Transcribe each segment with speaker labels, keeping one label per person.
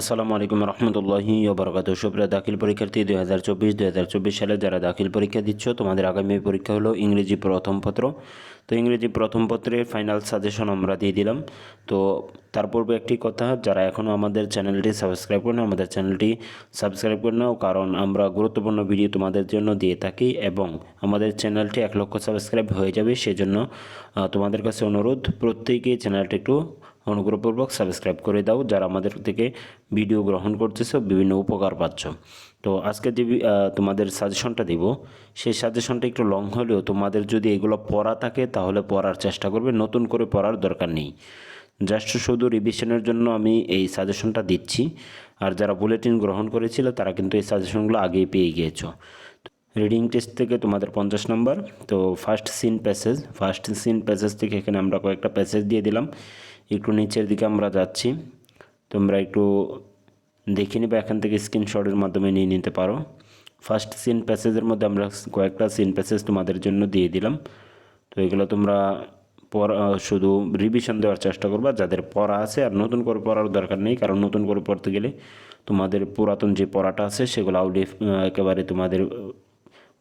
Speaker 1: আসসালামু আলাইকুম রহমতুল্লাহি ওবরাকাত সুপ্রিয় দাখিল পরীক্ষার্থী, দুই হাজার চব্বিশ, দুই হাজার চব্বিশ সালে যারা দাখিল পরীক্ষা দিচ্ছ, তোমাদের আগামী পরীক্ষা হলো ইংরেজি প্রথম পত্র। তো ইংরেজি প্রথম পত্রের ফাইনাল সাজেশন আমরা দিয়ে দিলাম। তো তার পূর্বে একটি কথা, যারা এখনও আমাদের চ্যানেলটি সাবস্ক্রাইব করে না আমাদের চ্যানেলটি সাবস্ক্রাইব করে নাও, কারণ আমরা গুরুত্বপূর্ণ ভিডিও তোমাদের জন্য দিয়ে থাকি এবং আমাদের চ্যানেলটি এক লক্ষ সাবস্ক্রাইব হয়ে যাবে। সেজন্য তোমাদের কাছে অনুরোধ, প্রত্যেকেই চ্যানেলটি একটু অনুগ্রহপূর্বক সাবস্ক্রাইব করে দাও যারা আমাদের থেকে ভিডিও গ্রহণ করতেছো, বিভিন্ন উপকার পাচ্ছ। তো আজকে যে তোমাদের সাজেশনটা দিব, সেই সাজেশনটা একটু লং হলেও তোমাদের যদি এগুলো পড়া থাকে তাহলে পড়ার চেষ্টা করবে, নতুন করে পড়ার দরকার নেই। জাস্ট শুধু রিভিশনের জন্য আমি এই সাজেশনটা দিচ্ছি, আর যারা বুলেটিন গ্রহণ করেছিল তারা কিন্তু এই সাজেশনগুলো আগেই পেয়ে গিয়েছো। রিডিং টেস্ট থেকে তোমাদের পঞ্চাশ নম্বর তো first seen passage first seen passage থেকে এখানে আমরা কয়েকটা প্যাসেজ দিয়ে দিলাম। একটু নিচের দিকে আমরা যাচ্ছি। তোমরা একটু দেখে নিবে, এখান থেকে স্ক্রিনশটের মাধ্যমে নিয়ে নিতে পারো। ফার্স্ট সিন প্যাসেজের মধ্যে আমরা কয়েকটা সিন প্যাসেজ তোমাদের জন্য দিয়ে দিলাম। তো এগুলো তোমরা পড়া শুধু রিভিশন দেওয়ার চেষ্টা করবা। যাদের পড়া আছে আর নতুন করে পড়ার দরকার নেই, কারণ নতুন করে পড়তে গেলে তোমাদের পুরাতন যে পড়াটা আছে, সেগুলো আউডে একেবারে তোমাদের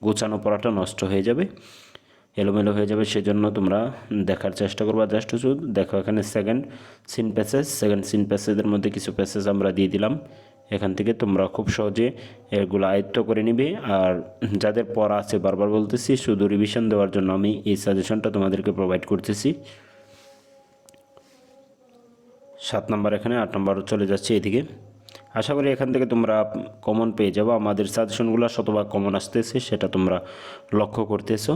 Speaker 1: গোছানো পড়াটা নষ্ট হয়ে যাবে। এলোমেলো হয়ে যাবে, সেজন্য তোমরা দেখার চেষ্টা করবা। জাস্ট শুধু দেখো এখানে second seen passage second seen প্যাসেজের মধ্যে কিছু প্যাসেজ আমরা দিয়ে দিলাম। এখান থেকে তোমরা খুব সহজে এগুলো আয়ত্ত করে নিবে। আর যাদের পড়া আছে বারবার বলতেছি, শুধু রিভিশন দেওয়ার জন্য আমি এই সাজেশনটা তোমাদেরকে প্রোভাইড করতেছি। সাত নম্বর এখানে, আট নম্বর চলে যাচ্ছে এদিকে। আশা করি এখান থেকে তোমরা কমন পেয়ে যাব। আমাদের সাজেশনগুলো শতভাগ কমন আসতেছে, সেটা তোমরা লক্ষ্য করতেছো।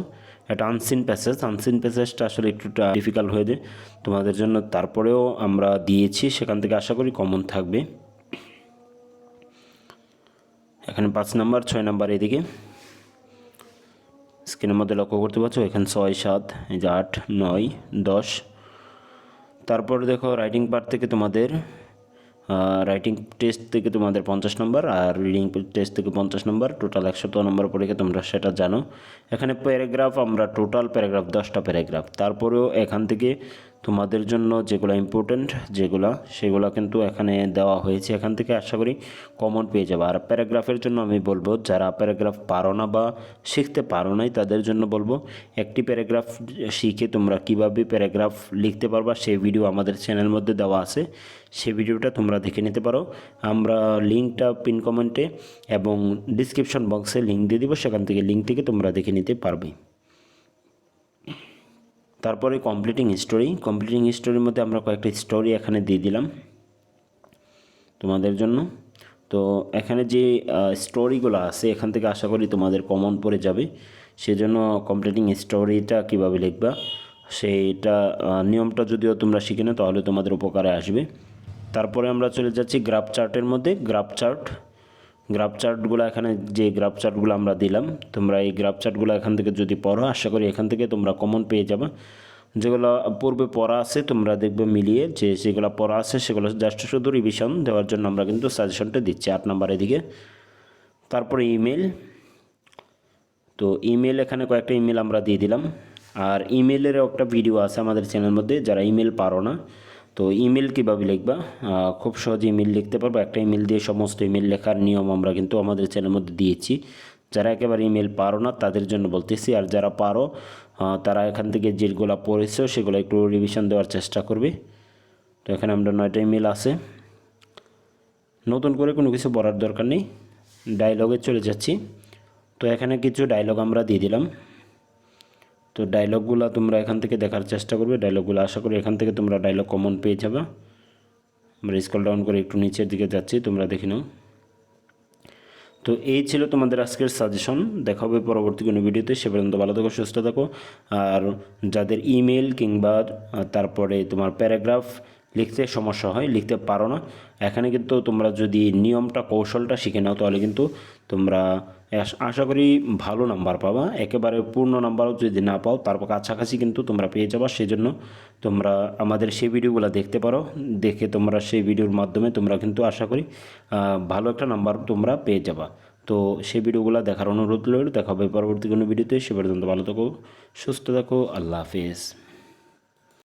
Speaker 1: এটা আনসিন প্যাসেজ আনসিন প্যাসেজটা আসলে একটুটা ডিফিকাল্ট হয়ে যায়। তোমাদের জন্য তারপরেও আমরা দিয়েছি, সেখান থেকে আশা করি কমন থাকবে। এখানে পাঁচ নাম্বার, ছয় নাম্বার এদিকে। স্ক্রিনের মধ্যে লক্ষ্য করতে পারছ? এখানে ছয়, সাত, এই যে আট, নয়, দশ। তারপর দেখো রাইটিং পার্ট থেকে তোমাদের রাইটিং টেস্ট থেকে তোমাদের পঞ্চাশ নম্বর আর রিডিং টেস্ট থেকে পঞ্চাশ নম্বর টোটাল একশত নম্বর পরীক্ষা তোমরা সেটা জানো। এখানে প্যারাগ্রাফ আমরা টোটাল প্যারাগ্রাফ দশটা প্যারাগ্রাফ তারপরেও এখান থেকে তোমাদের জন্য যেগুলো ইম্পর্টেন্ট যেগুলো, সেগুলো কিন্তু এখানে দেওয়া হয়েছে। এখান থেকে আশা করি কমন পেয়ে যাবে। আর প্যারাগ্রাফের জন্য আমি বলব, যারা প্যারাগ্রাফ পারো না বা শিখতে পারো নাই, তাদের জন্য বলব, একটি প্যারাগ্রাফ শিখে তোমরা কীভাবে প্যারাগ্রাফ লিখতে পারবা সেই ভিডিও আমাদের চ্যানেলের মধ্যে দেওয়া আছে। সেই ভিডিওটা তোমরা দেখে নিতে পারো। আমরা লিঙ্কটা পিন কমেন্টে এবং ডিসক্রিপশন বক্সে লিঙ্ক দিয়ে দিব, সেখান থেকে লিঙ্ক থেকে তোমরা দেখে নিতে পারবে তারপরে কমপ্লিটিং স্টোরি কমপ্লিটিং স্টোরির মধ্যে আমরা কয়েকটা স্টোরি এখানে দিয়ে দিলাম তোমাদের জন্য। তো এখানে যে স্টোরিগুলো আছে, এখান থেকে আশা করি তোমাদের কমন পড়ে যাবে। সেজন্য কমপ্লিটিং স্টোরিটা কীভাবে লিখবা, সেইটা নিয়মটা যদিও তোমরা শিখে না তাহলে তোমাদের উপকারে আসবে। তারপরে আমরা চলে যাচ্ছি গ্রাফ চার্টের মধ্যে। গ্রাফ চার্ট গ্রাফ চার্টগুলো এখানে যে গ্রাফ চার্টগুলো আমরা দিলাম, তোমরা এই গ্রাফ চার্টগুলো এখান থেকে যদি পড়ো, আশা করি এখান থেকে তোমরা কমন পেয়ে যাবে। যেগুলো পূর্বে পড়া আছে, তোমরা দেখবে মিলিয়ে যে যেগুলো পড়া আছে, সেগুলো জাস্ট শুধু রিভিশন দেওয়ার জন্য আমরা কিন্তু সাজেশনটা দিচ্ছি আট নাম্বার এদিকে। তারপরে ইমেল তো ইমেল এখানে কয়েকটা ইমেল আমরা দিয়ে দিলাম। আর ইমেলেরও একটা ভিডিও আছে আমাদের চ্যানেলের মধ্যে, যারা ইমেল পারো না তো ইমেল কীভাবে লিখবা? খুব সহজে ইমেল লিখতে পারব। একটা ইমেল দিয়ে সমস্ত ইমেল লেখার নিয়ম আমরা কিন্তু আমাদের চ্যানেলের মধ্যে দিয়েছি। যারা একেবারে ইমেল পারো না, তাদের জন্য বলতেছি। আর যারা পারো তারা এখান থেকে যেগুলো পড়েছো, সেগুলো একটু রিভিশন দেওয়ার চেষ্টা করবে। তো এখানে আমরা নয়টা ইমেল আছে। নতুন করে কোনো কিছু বলার দরকার নেই। ডায়লগে চলে যাচ্ছি। তো এখানে কিছু ডায়লগ আমরা দিয়ে দিলাম। তো ডায়লগগুলো তোমরা এখান থেকে দেখার চেষ্টা করবে। ডায়লগগুলো আশা করি এখান থেকে তোমরা ডায়লগ কমন পেয়ে যাবে। আমরা স্কল ডাউন করে একটু নিচের দিকে যাচ্ছি, তোমরা দেখে নাও। তো এই ছিল তোমাদের আজকের সাজেশন দেখা হবে পরবর্তী কোনো ভিডিওতে সে পর্যন্ত ভালো থাকো, সুস্থ থাকো। আর যাদের ইমেল কিংবা তারপরে তোমার প্যারাগ্রাফ লিখতে সমস্যা হয়, লিখতে পারো না, এখানে কিন্তু তোমরা যদি নিয়মটা, কৌশলটা শিখে নাও, তাহলে কিন্তু তোমরা আশ- করি ভালো নাম্বার পাবা। একেবারে পূর্ণ নাম্বারও যদি না পাও তারপর কাছাকাছি কিন্তু তোমরা পেয়ে যাবা। সেজন্য তোমরা আমাদের সেই ভিডিওগুলো দেখতে পারো। দেখে তোমরা সেই ভিডিওর মাধ্যমে তোমরা কিন্তু আশা করি ভালো একটা নাম্বার তোমরা পেয়ে যাবা। তো সেই ভিডিওগুলো দেখার অনুরোধ রইল। দেখা হবে পরবর্তী কোনো ভিডিওতে সে পর্যন্ত ভালো থাকো, সুস্থ থাকো। আল্লাহ হাফিজ।